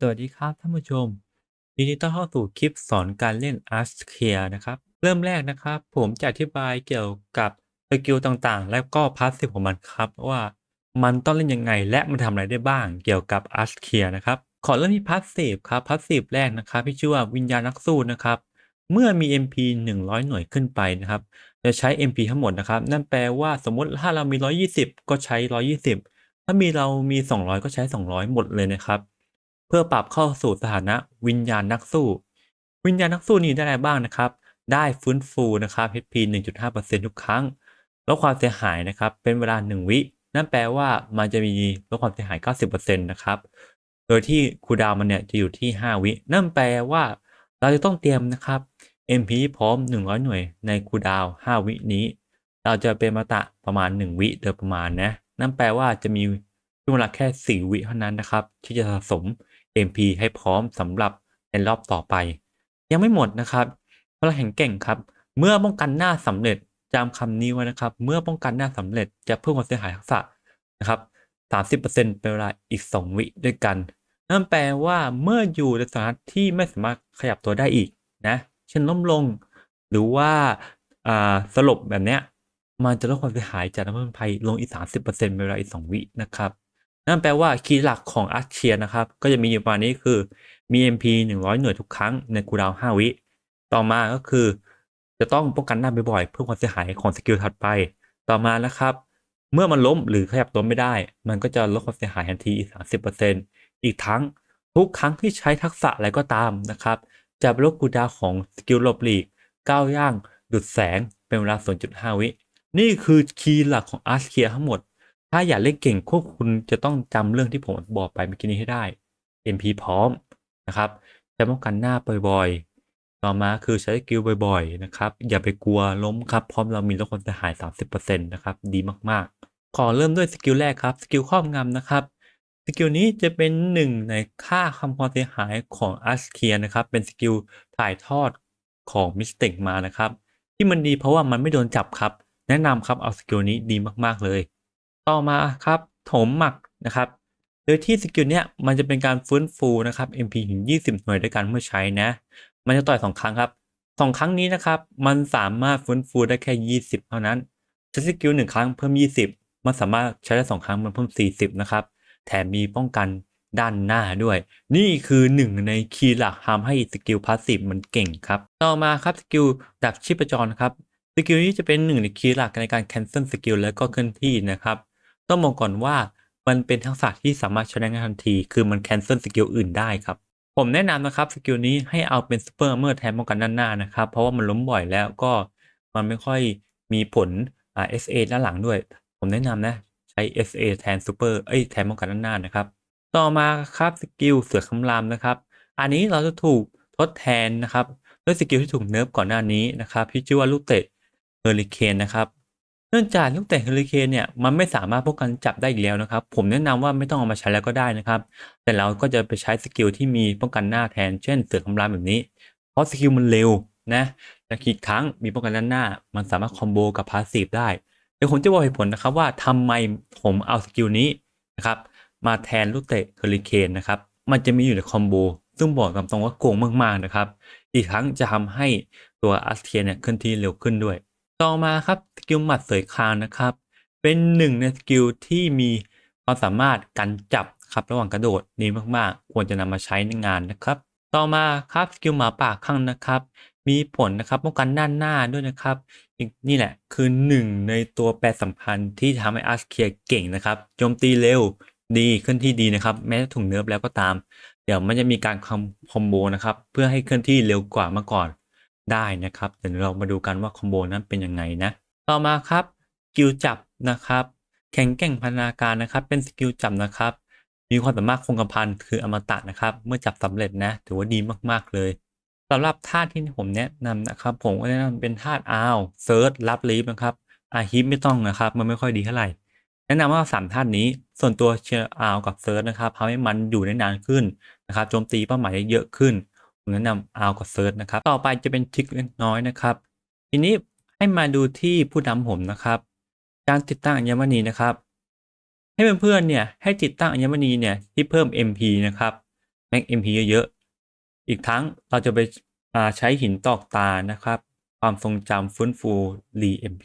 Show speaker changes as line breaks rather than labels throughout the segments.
สวัสดีครับท่านผู้ชมยินดีต้อนเข้าสู่คลิปสอนการเล่น Ask Clear นะครับ เริ่มแรกนะครับ ผมจะอธิบายเกี่ยวกับสกิลต่างๆ และก็พาสซีฟของมันครับ ว่ามันต้องเล่นยังไงและมันทำอะไรได้บ้างเกี่ยวกับ Ask Clear นะครับ ขอเริ่มที่พาสซีฟครับพาสซีฟแรกนะครับที่ชื่อว่าวิญญาณนักสู้นะครับ เมื่อมี MP 100 หน่วยขึ้นไปนะครับ จะใช้ MP ทั้งหมดนะครับ นั่นแปลว่าสมมติถ้าเรามี 120 ก็ใช้ 120 ถ้ามีเรามี 200 ก็ใช้ 200 หมดเลยนะครับ เพื่อปรับเข้าสู่สถานะวิญญาณนักสู้ วิญญาณนักสู้นี้ได้อะไรบ้างนะครับ ได้ฟื้นฟูนะครับ HP 1.5%ทุกครั้งลดความเสียหายนะครับ เป็นเวลา 1 วิ นั่นแปลว่ามันจะมีลดความเสียหาย 90%นะครับ โดยที่คูดาวมันเนี่ยจะอยู่ที่ 5 วิ นั่นแปลว่า เราจะต้องเตรียมนะครับ MP พร้อม 100 หน่วยในคูดาว 5 วินี้ เราจะเป็นมาตะประมาณ 1 วิโดยประมาณนะ นั่นแปลว่าจะมีช่วงเวลาแค่ 4 วิเท่านั้นนะครับ ที่จะสะสม MP ให้พร้อมสำหรับในรอบต่อไป ยังไม่หมดนะครับพลังแห่งเก่งครับ เมื่อป้องกันหน้าสำเร็จจำคำนี้ไว้นะครับ เมื่อป้องกันหน้าสำเร็จจะเพิ่มความเสียหายทักษะนะครับ30%เป็นเวลาอีก 2 วิด้วยกัน นั่นแปลว่าเมื่ออยู่ในสถานที่ไม่สามารถขยับตัวได้อีกนะ เช่นล้มลง หรือว่าอ่าสลบแบบเนี้ย มันจะลดความเสียหายจากน้ำมันภัยลงอีก 30%เป็นเวลาอีก 2 วินะครับ นั่นแปลว่าคีย์หลักของอาร์เชียนะครับ ก็จะมีอยู่ประมาณนี้คือมี MP 100 หน่วยทุกครั้งในคูลดาวน์5วิ ต่อมาก็คือ จะต้องป้องกันหน้าบ่อยๆ เพื่อความเสียหายของสกิลถัดไป ต่อมานะครับ เมื่อมันล้มหรือขยับตัวไม่ได้ มันก็จะลดความเสียหายทันทีอีก30%อีกทั้งทุกครั้งที่ใช้ทักษะอะไรก็ตามนะครับ จะลดคูลดาวน์ของสกิลหลบหลีกก้าวย่างดุดแสงเป็นเวลา0.5 วิ นี่คือคีย์หลักของอาร์เคียทั้งหมด ถ้าอยากเล่นเก่งพวกคุณจะต้องจำเรื่องที่ผมบอกไปเมื่อกี้นี้ให้ได้ MP พร้อมนะครับใช้ป้องกันหน้าบ่อยๆ ต่อมาคือใช้สกิลบ่อยๆนะครับ อย่าไปกลัวล้มครับ พร้อมเรามีลดความเสียหาย 30%นะครับ ดีมากๆ ขอเริ่มด้วยสกิลแรกครับ สกิลครอบงำนะครับ สกิลนี้จะเป็นหนึ่งในค่าคำความเสียหายของอาร์เคียนะครับ เป็นสกิลถ่ายทอดของมิสต็กมานะครับ ที่มันดีเพราะว่ามันไม่โดนจับครับ แนะนำครับเอาสกิลนี้ดีมากๆเลย ต่อมาครับโถมหมักนะครับ โดยที่สกิลเนี้ยมันจะเป็นการฟื้นฟูนะครับ MP ถึง 20 หน่วยด้วยกันเมื่อใช้นะ มันจะต่อย 2 ครั้งครับ 2 ครั้งนี้นะครับ มันสามารถฟื้นฟูได้แค่ 20 เท่านั้นใช้สกิล1ครั้งเพิ่ม 20 มันสามารถใช้ได้ 2 ครั้งมันเพิ่ม 40 นะครับ แถมมีป้องกันด้านหน้าด้วย นี่คือหนึ่งในคีย์หลักทำให้สกิลพาสซีฟมันเก่งครับ ต่อมาครับสกิลดับชีพจรครับสกิลนี้จะเป็นหนึ่งในคีย์หลักในการ cancel สกิลแล้วก็เคลื่อนที่นะครับ ต้องบอกก่อนว่ามันเป็นทักษะที่สามารถใช้ได้งานทันที คือมัน cancel สกิลอื่นได้ครับ ผมแนะนำนะครับสกิลนี้ให้เอาเป็น super armor แทนป้องกันด้านหน้านะครับ เพราะว่ามันล้มบ่อยแล้วก็มันไม่ค่อยมีผลอ่า SA ด้านหลังด้วย ผมแนะนำนะใช้ SA แทน super เอ้ยแทนป้องกันด้านหน้านะครับ ต่อมาครับสกิลเสือคำรามนะครับ อันนี้เราจะถูกทดแทนนะครับด้วยสกิลที่ถูกเนิร์ฟก่อนหน้านี้นะครับที่ชื่อว่าลูกเตะเฮอริเคนนะครับ นื่องจากลูกเตะเฮอริเคนเนี่ยมันไม่สามารถป้องกันจับได้อีกแล้วนะครับ ผมแนะนำว่าไม่ต้องเอามาใช้แล้วก็ได้นะครับ แต่เราก็จะไปใช้สกิลที่มีป้องกันหน้าแทน เช่นเสือคำรามแบบนี้ เพราะสกิลมันเร็วนะและอีกครั้งมีป้องกันด้านหน้า มันสามารถคอมโบกับพาสซีฟได้เดี๋ยวผมจะบอกเหตุผลนะครับว่าทำไมผมเอาสกิลนี้นะครับมาแทนลูกเตะเฮอริเคนนะครับมันจะมีอยู่ในคอมโบซึ่งบอกตามตรงว่าโกงมากๆนะครับ อีกทั้งจะทำให้ตัวอาร์เทียเนี่ยเคลื่อนที่เร็วขึ้นด้วย ต่อมาครับสกิลหมัดเสยคางนะครับ เป็นหนึ่งในสกิลที่มีความสามารถกันจับครับระหว่างกระโดดดีมากๆ ควรจะนำมาใช้ในงานนะครับ ต่อมาครับสกิลหมาป่าข้างนะครับ มีผลนะครับป้องกันด้านหน้าด้วยนะครับอีกนี่แหละคือหนึ่งในตัวแปรสำคัญที่ทำให้อาร์เคียเก่งนะครับโจมตีเร็วดีเคลื่อนที่ดีนะครับ แม้จะถูกเนิร์ฟแล้วก็ตาม เดี๋ยวมันจะมีการคอมโบนะครับ เพื่อให้เคลื่อนที่เร็วกว่าเมื่อก่อน ได้นะครับเดี๋ยวเรามาดูกันว่าคอมโบนั้นเป็นยังไงนะ ต่อมาครับสกิลจับนะครับ แข็งแกร่งพันนาการนะครับ เป็นสกิลจับนะครับ มีความสามารถคงกระพันคืออมตะนะครับ เมื่อจับสำเร็จนะ ถือว่าดีมากๆเลยสำหรับธาตุที่ผมแนะนำนะครับ ผมก็แนะนำเป็นธาตุอาวเซิร์ชรับลีฟนะครับอาฮิปไม่ต้องนะครับ มันไม่ค่อยดีเท่าไหร่แนะนำว่าสามธาตุนี้ส่วนตัวเชียร์อาร์กับเซิร์ชนะครับทำให้มันอยู่ได้นานขึ้นนะครับโจมตีเป้าหมายได้เยอะขึ้น ผมแนะนำอาร์กับเซิร์ชนะครับ ต่อไปจะเป็นทริคเล็กน้อยนะครับ ทีนี้ให้มาดูที่ผู้นำผมนะครับ การติดตั้งอัญมณีนะครับ ให้เพื่อนๆเนี่ยให้ติดตั้งอัญมณีเนี่ยที่เพิ่ม MP นะครับในม็ก MP เยอะๆอีกทั้งเราจะไปใช้หินตอกตานะครับ ความทรงจำฟื้นฟู re MP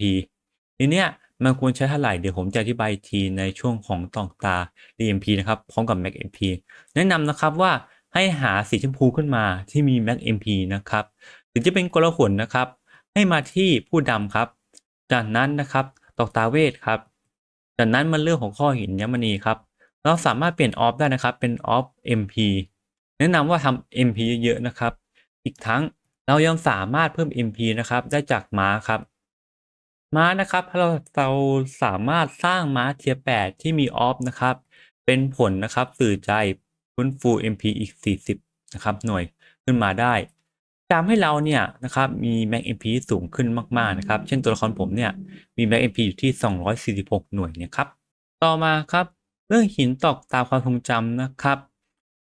ทีเนี้ยมันควรใช้เท่าไหร่เดี๋ยวผมจะอธิบายทีในช่วงของตอกตา re MP นะครับพร้อมกับ mac MP แนะนำนะครับว่า ให้หาสีชมพูขึ้นมาที่มี mac MP นะครับถึงจะเป็นกลหนนะครับ ให้มาที่ผู้ดำครับ จากนั้นนะครับตอกตาเวทครับ จากนั้นมันเรื่องของข้อหินยมณีครับ เราสามารถเปลี่ยนออฟได้นะครับ เป็นออฟ MP แนะนำว่าทำ MP เยอะๆนะครับ อีกทั้งเรายังสามารถเพิ่ม MP นะครับ ได้จากม้าครับ ม้านะครับเราเราสามารถสร้างม้าเทียร์8ที่มีออฟนะครับ เป็นผลนะครับสื่อใจ ฟื้นฟู MP อีก 40 นะครับ หน่วยขึ้นมาได้ทำให้เราเนี่ยนะครับมี Max MP สูงขึ้นมากๆนะครับ เช่นตัวละครผมเนี่ยมี Max MP อยู่ที่ 246 หน่วยเนี่ยครับ ต่อมาครับเรื่องหินตอกตามความทรงจำนะครับ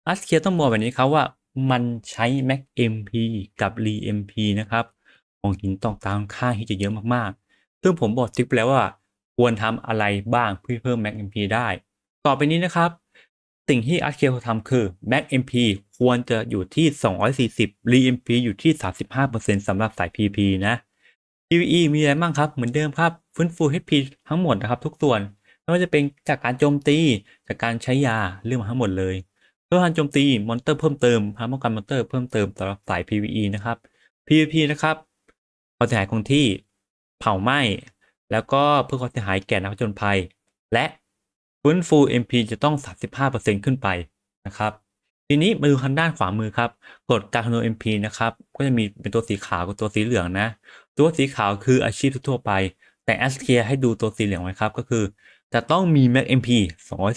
อัสเคียต้องบอกแบบนี้ครับว่ามันใช้ Max MP กับ Re MP นะครับของหินตอกตามค่าที่จะเยอะมากๆ ซึ่งผมบอกทริปแล้วว่าควรทำอะไรบ้างเพื่อเพิ่ม Max MP ได้ ต่อไปนี้นะครับ สิ่งที่อาร์เคียวทำคือ Max MP ควรจะอยู่ที่ 240 Re MP อยู่ที่ 35%สำหรับสาย PP นะ PVE มีอะไรบ้างครับ เหมือนเดิมครับ ฟื้นฟู HP ทั้งหมดนะครับทุกส่วน ไม่ว่าจะเป็นจากการโจมตี จากการใช้ยาเรื่องมาทั้งหมดเลยเพื่อการโจมตี มอนเตอร์เพิ่มเติมพาป้องกันมอนเตอร์เพิ่มเติมสำหรับสาย PVE นะครับ PVP นะครับความเสียหายคงที่เผาไหม้ แล้วก็เพื่อความเสียหายแก่นักผจญภัย และ ฟื้นฟู MP จะต้อง 35%ขึ้นไปนะครับ ทีนี้มาดูทางด้านขวามือครับกดการคำนวณ MP นะครับ ก็จะมีเป็นตัวสีขาวกับตัวสีเหลืองนะ ตัวสีขาวคืออาชีพทั่วไป แต่ s k ให้ดูตัวสีเหลืองไว้ครับ ก็คือ จะต้องมี Max MP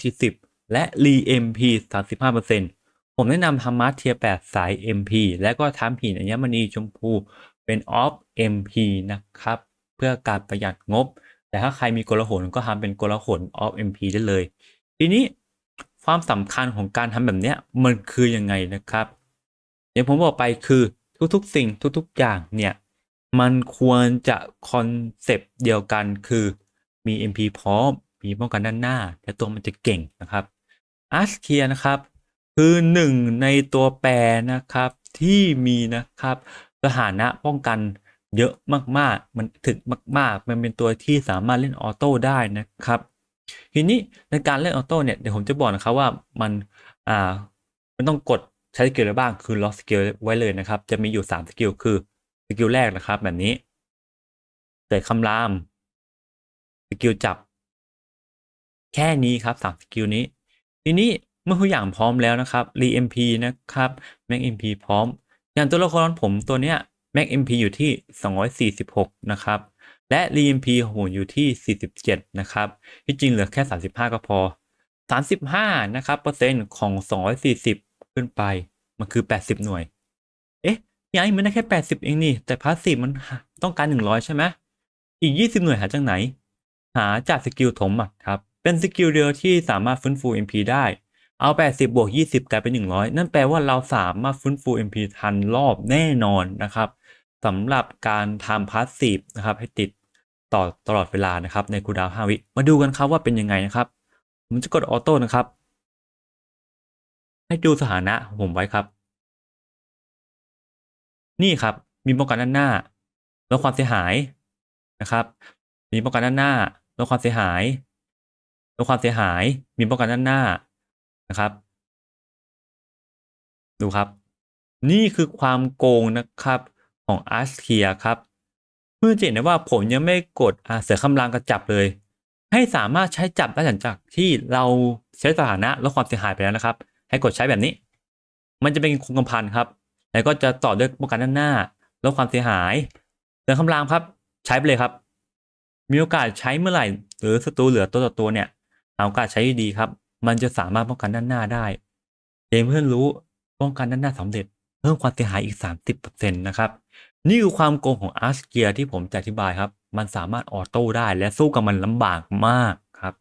240 และ Re MP 35%ผมแนะนำทำมาร์เทีย8สาย MP และก็ทำหินอัญมณีชมพูเป็น Off MP นะครับ เพื่อการประหยัดงบ แต่ถ้าใครมีกลหนก็ทำเป็นกลหน Off MP ได้เลย ทีนี้ความสำคัญของการทำแบบเนี้ยมันคือยังไงนะครับอย่างผมบอกไปคือทุกๆ สิ่งทุกๆ อย่างเนี่ยมันควรจะคอนเซปต์เดียวกันคือมี MP พร้อม มีป้องกันด้านหน้าและตัวมันจะเก่งนะครับอาร์เคียนะครับ คือหนึ่งในตัวแปรนะครับที่มีนะครับสถานะป้องกัน เยอะมากๆ มันถึกมาก ๆ มันเป็นตัวที่สามารถเล่นออโต้ได้นะครับ ทีนี้ในการเล่นออโต้เนี่ยเดี๋ยวผมจะบอกนะครับว่ามันอ่ามันต้องกดใช้สกิลอะไรบ้างคือล็อกสกิลไว้เลยนะครับ จะมีอยู่ 3 สกิลคือสกิลแรกนะครับ แบบนี้เตะคำรามสกิลจับ แค่นี้ครับสามสกิลนี้ ทีนี้เมื่อทุกอย่างพร้อมแล้วนะครับ re mp นะครับ max mp พร้อม อย่างตัวละครผมตัวเนี้ย max mp อยู่ที่ 246 นะครับ และ re mp ของผมอยู่ที่ 47 นะครับ ที่จริงเหลือแค่ 35 ก็พอ 35 นะครับ เปอร์เซ็นต์ของ 240 ขึ้นไป มันคือ 80 หน่วย เอ๊ะยังมันได้แค่ 80 เองนี่ แต่พาสซีฟมันต้องการ 100 ใช่ไหมอีก 20 หน่วยหาจากไหน หาจากสกิลถมหมัดครับ เป็นสกิลเดียวที่สามารถฟื้นฟู MP ได้ เอา 80 บวก 20 กลายเป็น 100 นั่นแปลว่าเราสามารถฟื้นฟู MP ทันรอบแน่นอนนะครับ สำหรับการทำพาสซีฟนะครับให้ติดต่อตลอดเวลานะครับ ในคูดาวน์5วิ มาดูกันครับว่าเป็นยังไงนะครับ ผมจะกดออโต้นะครับ ให้ดูสถานะของผมไว้ครับ นี่ครับมีป้องกันด้านหน้าลดความเสียหายนะครับ มีป้องกันด้านหน้าลดความเสียหายลดความเสียหาย มีป้องกันด้านหน้านะครับ ดูครับ นี่คือความโกงนะครับ ของอาร์เคียครับเพื่อจะเห็นได้ว่าผมยังไม่กดเสือคำรามกระจับเลย ให้สามารถใช้จับได้หลังจากที่เราใช้สถานะลดความเสียหายไปแล้วนะครับ ให้กดใช้แบบนี้ มันจะเป็นคงกำพันครับ แล้วก็จะต่อด้วยป้องกันด้านหน้าลดความเสียหาย เสือคำรามครับ ใช้ไปเลยครับ มีโอกาสใช้เมื่อไหร่ หรือศัตรูเหลือตัวต่อตัวเนี่ยเอาโอกาสใช้ดีครับ มันจะสามารถป้องกันด้านหน้าได้เองเพื่อนรู้ป้องกันด้านหน้าสำเร็จ เพิ่มความเสียหายอีก 30%นะครับ นี่คือความโกงของอาร์สเกียที่ผมจะอธิบายครับ มันสามารถออโต้ได้และสู้กับมันลำบากมากครับ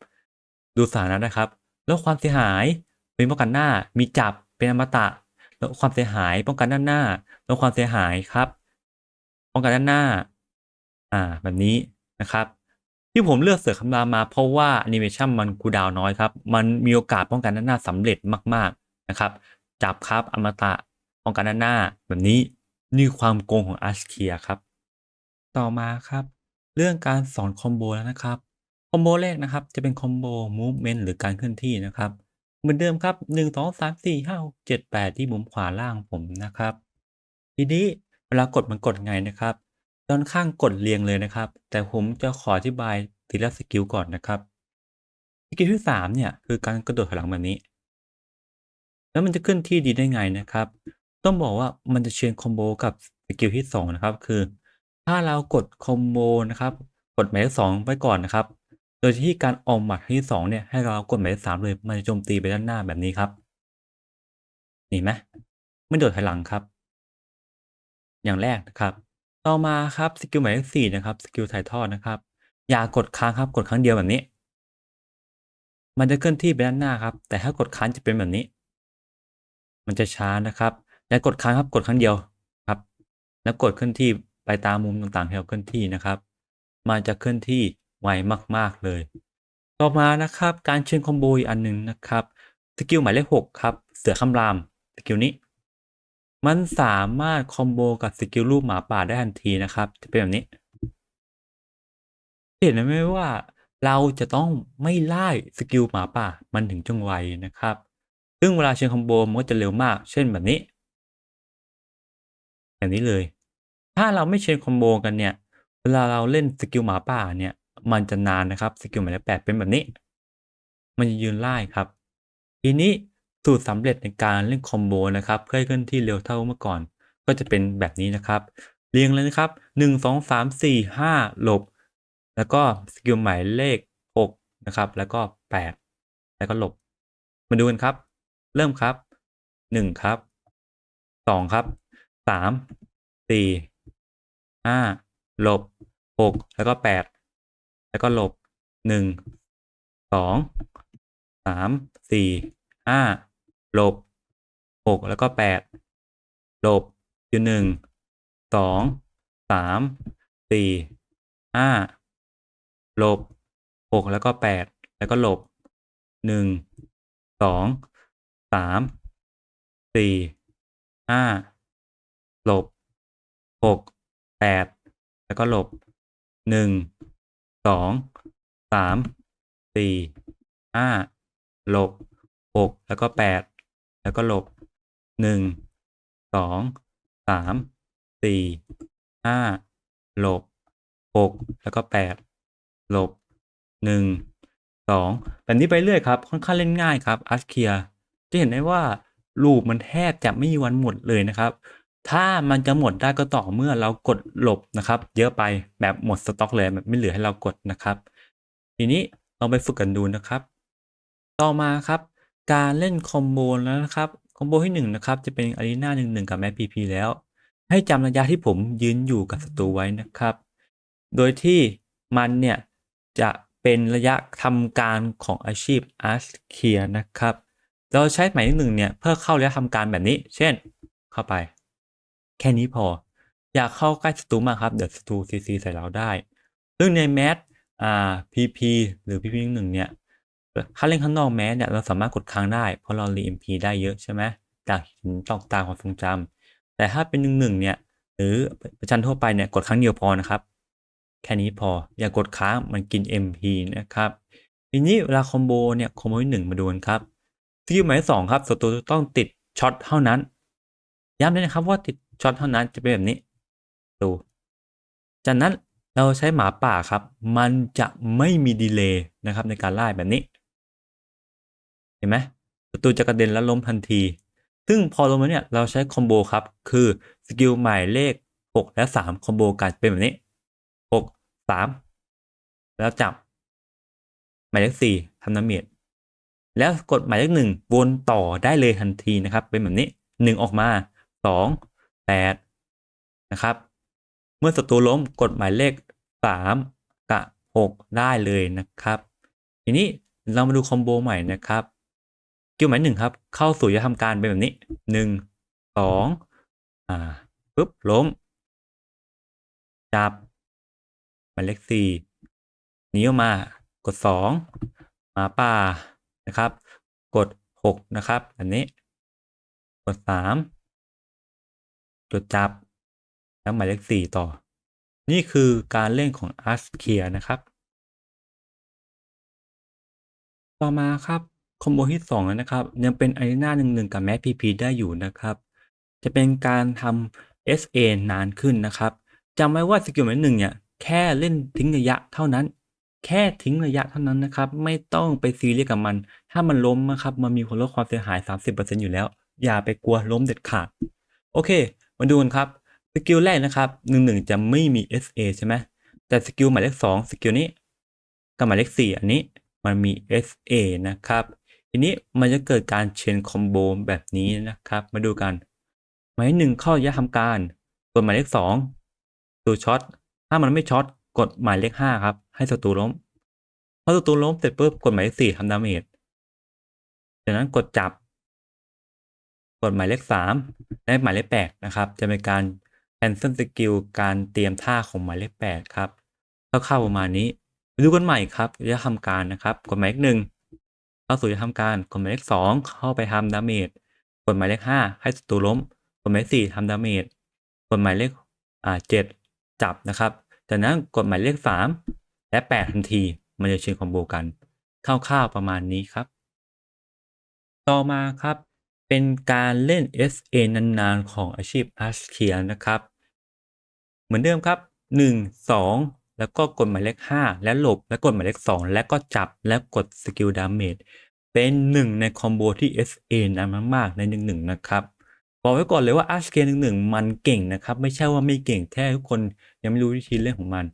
ดูสานะนะครับ แลดความเสียหายเป็นป้องกันหน้า มีจับเป็นอมตะ แลดความเสียหายป้องกันด้านหน้า แลดความเสียหายครับป้องกันด้านหน้า อ่า แบบนี้นะครับ ที่ผมเลือกเสือคำรามมาเพราะว่าแอนิเมชันมันคูดาวน์น้อยครับ มันมีโอกาสป้องกันด้านหน้าสำเร็จมาก ๆนะครับ จับครับอมตะ ป้องกันด้านหน้าแบบนี้นี่ความโกงของอาร์เคียครับ ต่อมาครับ เรื่องการสอนคอมโบแล้วนะครับคอมโบแรกนะครับจะเป็นคอมโบ movement หรือการเคลื่อนที่นะครับเหมือนเดิมครับ 1 2 3 4 5 6 7 8 ที่มุมขวาล่างผมนะครับ ทีนี้เวลากดมันกดไงนะครับด้านข้างกดเรียงเลยนะครับ แต่ผมจะขออธิบายทีละสกิลก่อนนะครับสกิลที่3เนี่ยคือการกระโดดถอยหลังแบบนี้ แล้วมันจะขึ้นที่ดีได้ไงนะครับ ต้องบอกว่ามันจะเชนคอมโบกับสกิลที่ 2 นะครับ คือ ถ้าเรากดคอมโบนะครับ กดหมายเลข2ไว้ก่อนนะครับ โดยที่การออกหมัดที่2เนี่ยให้เรากดหมายเลข3เลยมันจะโจมตีไปด้านหน้าแบบนี้ครับเห็นไหมไม่โดดถอยหลังครับ อย่างแรกนะครับ ต่อมาครับสกิลหมายเลข4นะครับสกิลถ่ายทอดนะครับ อย่ากดค้างครับกดครั้งเดียวแบบนี้ มันจะเคลื่อนที่ไปด้านหน้าครับ แต่ถ้ากดค้างจะเป็นแบบนี้ มันจะช้านะครับ และกดค้างครับกดครั้งเดียวครับ แล้วกดเคลื่อนที่ไปตามมุมต่างๆที่เราเคลื่อนที่นะครับ มันจะเคลื่อนที่ไวมากๆเลย ต่อมานะครับ การเชนคอมโบอีกอันหนึ่งนะครับสกิลหมายเลข6ครับ เสือคำรามสกิลนี้ มันสามารถคอมโบกับสกิลรูปหมาป่าได้ทันทีนะครับจะเป็นแบบนี้เห็นไหมว่าเราจะต้องไม่ไล่สกิลหมาป่ามันถึงจังไวนะครับ ซึ่งเวลาเชิงคอมโบมันก็จะเร็วมาก เช่นแบบนี้ แบบนี้เลย ถ้าเราไม่เชนคอมโบกันเนี่ย เวลาเราเล่นสกิลหมาป่าเนี่ย มันจะนานนะครับ สกิลหมายเลขแปดเป็นแบบนี้ มันจะยืนไล่ครับ ทีนี้สูตรสำเร็จในการเล่นคอมโบนะครับ เพื่อให้เคลื่อนที่เร็วเท่าเมื่อก่อน ก็จะเป็นแบบนี้นะครับ เรียงเลยนะครับหนึ่งสองสามสี่ห้าหลบ แล้วก็สกิลหมายเลขหกนะครับ แล้วก็แปดแล้วก็หลบ มาดูกันครับ เริ่มครับหนึ่งครับสองครับ สามสี่ห้าลบหกแล้วก็แปดแล้วก็ลบหนึ่งสองสามสี่ห้าลบหกแล้วก็แปดลบอยู่หนึ่งสองสามสี่ห้าลบหกแล้วก็แปดแล้วก็ลบหนึ่งสองสามสี่ห้า ลบหกแปดแล้วก็หลบหนึ่งสองสามสี่ห้าหลบหกแล้วก็แปดแล้วก็หลบหนึ่งสองสามสี่ห้าหลบหกแล้วก็แปดหลบหนึ่งสองแบบนี้ไปเรื่อยครับค่อนข้างเล่นง่ายครับอาร์เคียจะเห็นได้ว่าลูปมันแทบจะไม่มีวันหมดเลยนะครับ ถ้ามันจะหมดได้ก็ต่อเมื่อเรากดหลบนะครับ เยอะไปแบบหมดสต็อกเลยแบบไม่เหลือให้เรากดนะครับ ทีนี้ลองไปฝึกกันดูนะครับ ต่อมาครับ การเล่นคอมโบแล้วนะครับคอมโบที่1นงนะครับจะเป็นอารีนาหนึ่งหนึ่งกับแมปพีพีแล้ว ให้จำระยะที่ผมยืนอยู่กับศัตรูไว้นะครับ โดยที่มันเนี่ยจะเป็นระยะทำการของอาชีพอาร์เคียนะครับ เราใช้หมายเลขหนึ่งเนี่ยเพื่อเข้าระยะทำการแบบนี้ เช่น เข้าไป แค่นี้พอ อยากเข้าใกล้ศัตรูมากครับเดี๋ยวศัตรูซีซีใส่เราได้ ซึ่งในแมสอ่าพีพีหรือพีพีหนึ่งเนี่ยถ้าเล่นข้างนอกแมสเนี่ยเราสามารถกดค้างได้ เพราะเรารีเอ็มพีได้เยอะใช่ไหมจากหินตอกตาความทรงจำแต่ถ้าเป็นหนึ่งหนึ่งเนี่ย หรือประชันทั่วไปเนี่ยกดครั้งเดียวพอนะครับ แค่นี้พออย่ากดค้างมันกิน MP นะครับทีนี้เวลาคอมโบเนี่ยคอมโบที่หนึ่งมาดูกันครับสกิลหมายสองครับศัตรูต้องติดช็อตเท่านั้น ย้ำเลยนะครับว่าติด ช็อตเท่านั้นจะเป็นแบบนี้ ดู จากนั้นเราใช้หมาป่าครับ มันจะไม่มีดีเลย์นะครับในการไล่แบบนี้ เห็นไหมศัตรูจะกระเด็นแล้วล้มทันที ซึ่งพอลงมาเนี่ยเราใช้คอมโบครับ คือสกิลหมายเลข 6 และ 3 คอมโบกันเป็นแบบนี้ 6 3 แล้วจับ หมายเลข 4ทำน้ำเมียดแล้วกดหมายเลข 1 วนต่อได้เลยทันทีนะครับ เป็นแบบนี้ 1 ออกมา 2 8 นะครับ เมื่อศัตรูล้มกดหมายเลข 3 กับ 6 ได้เลยนะครับ ทีนี้เรามาดูคอมโบใหม่นะครับกิลหมายหนึ่งครับ เข้าสู่จะทำการเป็นแบบนี้หนึ่งสองอ่าปุ๊บล้ม จับ หมายเลขสี่หนีออกมากดสองหมาป่านะครับ กดหกนะครับ อันนี้ กด สามจดจับ แล้วหมายเลขสี่ต่อ นี่คือการเล่นของ a s k i a นะครับ ต่อมาครับคอมโบที่สองนะครับ ยังเป็นอารีนาหนึ่งหนึ่งกับแม p พีพีได้อยู่นะครับ จะเป็นการทำ SA นานขึ้นนะครับจำไว้ว่าสกิลหมายหนึ่งเนี่ยแค่เล่นทิ้งระยะเท่านั้น แค่ทิ้งระยะเท่านั้นนะครับ ไม่ต้องไปซีเรียสกับมัน ถ้ามันล้มนะครับ มันมีผลลดความเสียหาย 30%อยู่แล้ว อย่าไปกลัวล้มเด็ดขาด โอเค มาดูกันครับสกิลแรกนะครับหนึ่งหนึ่งจะไม่มี SA ใช่ไหมแต่สกิลหมายเลขสองสกิลนี้กับหมายเลขสี่อันนี้มันมี SA นะครับ ทีนี้มันจะเกิดการเชนคอมโบแบบนี้นะครับ มาดูกัน หมายหนึ่งเข้าระยะทำการกดหมายเลขสองตูช็อตถ้ามันไม่ช็อตกดหมายเลขห้าครับ ให้ศัตรูล้มพอศัตรูล้มเสร็จปุ๊บกดหมายเลขสี่ทำดาเมจจากนั้นกดจับ กดหมายเลขสาม และหมายเลขแปดนะครับ จะเป็นการ cancel skill การเตรียมท่าของหมายเลขแปดครับเข้าๆประมาณนี้ไปดูกันใหม่ครับระยะทำการนะครับ กดหมายเลขหนึ่งเข้าสู่ระยะทำการกดหมายเลขสองเข้าไปทำดาเมจกดหมายเลขห้าให้ศัตรูล้มกดหมายเลขสี่ทำดาเมจกดหมายเลขอ่าเจ็ดจับนะครับจากนั้นกดหมายเลขสามและแปดทันทีมันจะเชนคอมโบกันคร่าวๆประมาณนี้ครับ ต่อมาครับ เป็นการเล่น SA นานๆ ของอาชีพ a s k i a นะครับ เหมือนเดิมครับ 1 2 แล้วก็กดหมายเลข 5 และหลบ แล้วกดหมายเลข 2 แล้วก็จับแล้วกดสกิลดาเมจเป็นหนึ่งในคอมโบที่ SA นานมากๆใน 1-1 นะครับบอกไว้ก่อนเลยว่า a s k i a 1-1มันเก่งนะครับ ไม่ใช่ว่าไม่เก่งแค่ทุกคนยังไม่รู้วิธีเล่นของมัน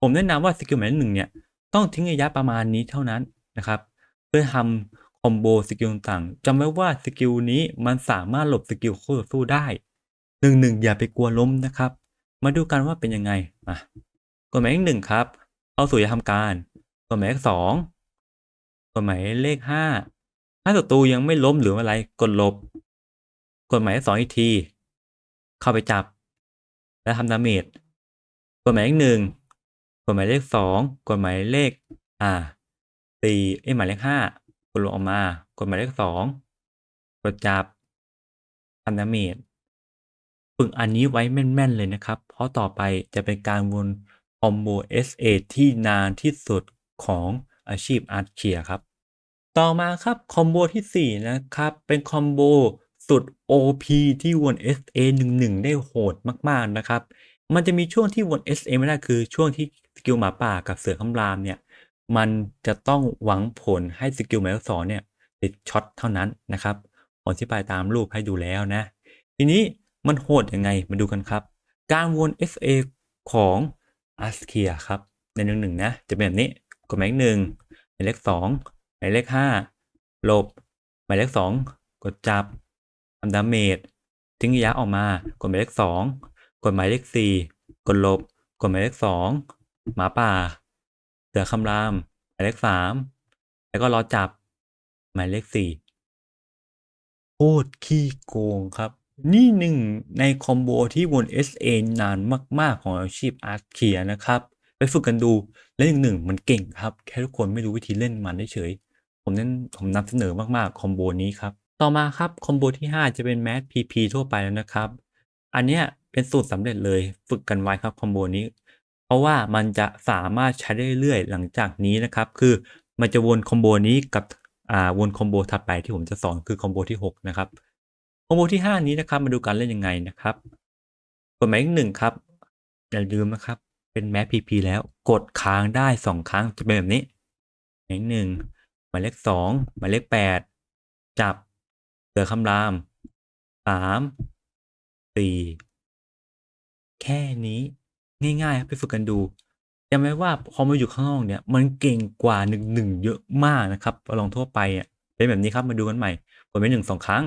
ผมแนะนำว่าสกิลหมายเลขหนึ่งเนี่ยต้องทิ้งระยะประมาณนี้เท่านั้นนะครับ เพื่อทำ คอมโบสกิลต่างจำไว้ว่าสกิลนี้มันสามารถหลบสกิลคู่ต่อสู้ได้หนึ่งหนึ่งอย่าไปกลัวล้มนะครับ มาดูกันว่าเป็นยังไงมากดหมายเลขหนึ่งครับเข้าสู่จะทำการกดหมายเลขสองกดหมายเลขห้าถ้าศัตรูยังไม่ล้มหรืออะไรกดหลบกดหมายเลขสองอีกที เข้าไปจับ แล้วทำดาเมจกดหมายเลขหนึ่งกดหมายเลขสองกดหมายเลขอ่าสี่เอ้หมายเลขห้า กดลงออกมากดหมายเลขสองกดจับทำดาเมจฝึกอันนี้ไว้แม่น ๆ เลยนะครับ เพราะต่อไปจะเป็นการวนคอมโบ SA ที่นานที่สุดของอาชีพอาร์ตเคียครับ ต่อมาครับคอมโบที่ 4 นะครับ เป็นคอมโบสุด OP ที่วน SA 1-1 ได้โหดมากๆนะครับ มันจะมีช่วงที่วน SA ไม่ได้คือช่วงที่สกิลหมาป่ากับเสือคำรามเนี่ย มันจะต้องหวังผลให้สกิลหมายเลขสองเนี่ยติดช็อตเท่านั้นนะครับผมอธิบายตามรูปให้ดูแล้วนะ ทีนี้มันโหดยังไงมาดูกันครับ การวน SA ของ a s k i a ครับ ในหนึ่งหนึ่งนะ จะเป็นแบบนี้กดหมายเลขหนึ่งหมายเลขสองหมายเลขห้าลบ หมายเลขสองกดจับทำดาเมจทิ้งระยะออกมากดหมายเลขสองกดหมายเลขสี่กดลบ กดหมายเลขสองหมาป่า เสือคำราม หมายเลขสาม แล้วก็รอจับ หมายเลขสี่โคตรขี้โกงครับ นี่หนึ่งในคอมโบที่วน SA นานมาก ๆ ของอาชีพอาร์ตเคียนะครับ ไปฝึกกันดูและหนึ่งหนึ่งมันเก่งครับ แค่ทุกคนไม่รู้วิธีเล่นมันเฉย ผมเน้นผมนำเสนอมาก ๆ คอมโบนี้ครับ ต่อมาครับคอมโบที่ 5 จะเป็นแมส PP ทั่วไปแล้วนะครับ อันเนี้ยเป็นสูตรสำเร็จเลยฝึกกันไว้ครับคอมโบนี้ ราะว่ามันจะสามารถใช้ได้เรื่อยๆหลังจากนี้นะครับ คือมันจะวนคอมโบนี้กับอ่าวนคอมโบถัดไปที่ผมจะสอนคือคอมโบที่ 6 นะครับคอมโบที่ 5 นี้นะครับ มาดูการเล่นยังไงนะครับกดหมายเลขหนึ่งครับ อย่าลืมนะครับ เป็นแมส PP แล้วกดค้างได้ 2 ครั้งจะเป็นแบบนี้หมายเลขหนึ่งหมายเลขสองหมายเลขแปดจับเสือคำรามสามสี่แค่นี้ ง่ายๆไปฝึกกันดูจำไว้ว่าพอมาอยู่ข้างนอกเนี่ยมันเก่งกว่าหนึ่งหนึ่งเยอะมากนะครับลองทั่วไปอะเป็นแบบนี้ครับมาดูกันใหม่ กดหมายหนึ่งสองครั้ง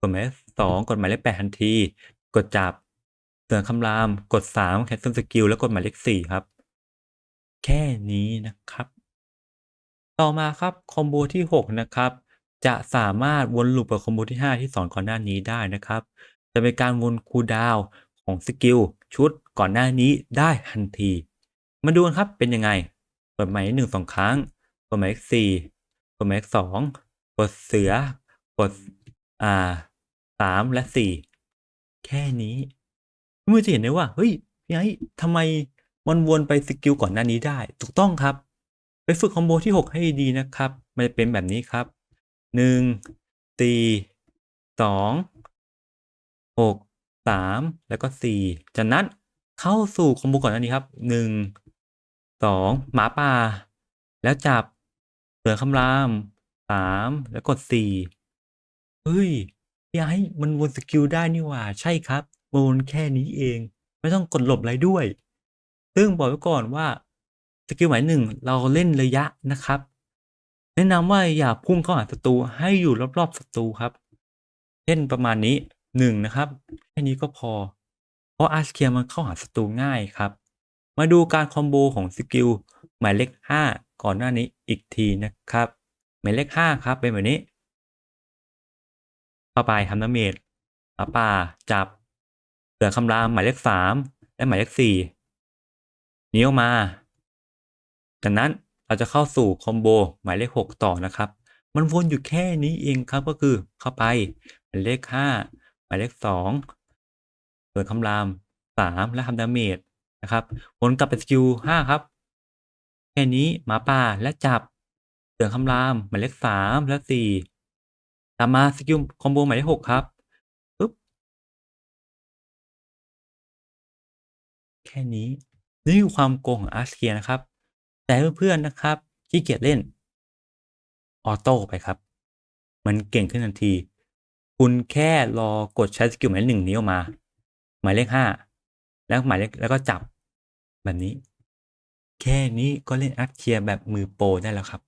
กดหมายเลขสองกดหมายเลขแปดทันที กดจับเสือคำราม กดสามแคนเซิลสกิลแล้วกดหมายเลขสี่ครับ แค่นี้นะครับ ต่อมาครับคอมโบที่6นะครับ จะสามารถวนลูปกับคอมโบที่5ที่สอนก่อนหน้านี้ได้นะครับ จะเป็นการวนคูดาว ของสกิลชุดก่อนหน้านี้ได้ทันที มาดูกันครับเป็นยังไงกดหมายหนึ่งสองครั้งกดหมายสี่กดหมายสองกดเสือกดอ่าสามและสี่แค่นี้เมื่อจะเห็นได้ว่า เฮ้ยพี่ไอ้ทำไมมันวนไปสกิลก่อนหน้านี้ได้ ถูกต้องครับ ไปฝึกคอมโบที่หกให้ดีนะครับ มันจะเป็นแบบนี้ครับหนึ่งสี่ สามแล้วก็สี่จากนั้นเข้าสู่คอมโบก่อนหน้านี้ครับหนึ่งสองหมาป่า แล้วจับเสือคำรามสามแล้วกดสี่เฮ้ยพี่ไอ้มันวนสกิลได้นี่หว่า ใช่ครับ วนแค่นี้เอง ไม่ต้องกดหลบอะไรด้วย ซึ่งบอกไว้ก่อนว่าสกิลหมายหนึ่งเราเล่นระยะนะครับ แนะนำว่าอย่าพุ่งเข้าหาศัตรูให้อยู่รอบๆศัตรูครับเล่นประมาณนี้ หนึ่งนะครับแค่นี้ก็พอ เพราะอาร์เคียมันเข้าหาศัตรูง่ายครับ มาดูการคอมโบของสกิลหมายเลขห้าก่อนหน้านี้อีกทีนะครับ หมายเลขห้าครับ เป็นแบบนี้เข้าไปทำน้ำเมจหมาป่าจับเสือคำรามหมายเลขสามและหมายเลขสี่นี้ออกมา จากนั้นเราจะเข้าสู่คอมโบหมายเลขหกต่อนะครับ มันวนอยู่แค่นี้เองครับก็คือเข้าไปหมายเลขห้า หมายเลขสองเปิดคำรามสามและทำดาเมจนะครับวนกลับไปสกิลห้าครับ แค่นี้หมาป่าและจับเสือคำรามหมายเลขสามและสี่ตามมาสกิลคอมโบหมายเลขหกครับปึ๊บแค่นี้นี่คือความโกงของอาร์เคียนะครับ แต่เพื่อนๆนะครับขี้เกียจเล่นออโต้ไปครับ มันเก่งขึ้นทันที คุณแค่รอกดใช้สกิลหมายเลขหนึ่งนี้ออกมา หมายเลขห้าแล้วหมายเลขแล้วก็จับแบบนี้ แค่นี้ก็เล่นอาร์เคียแบบมือโปรได้แล้วครับ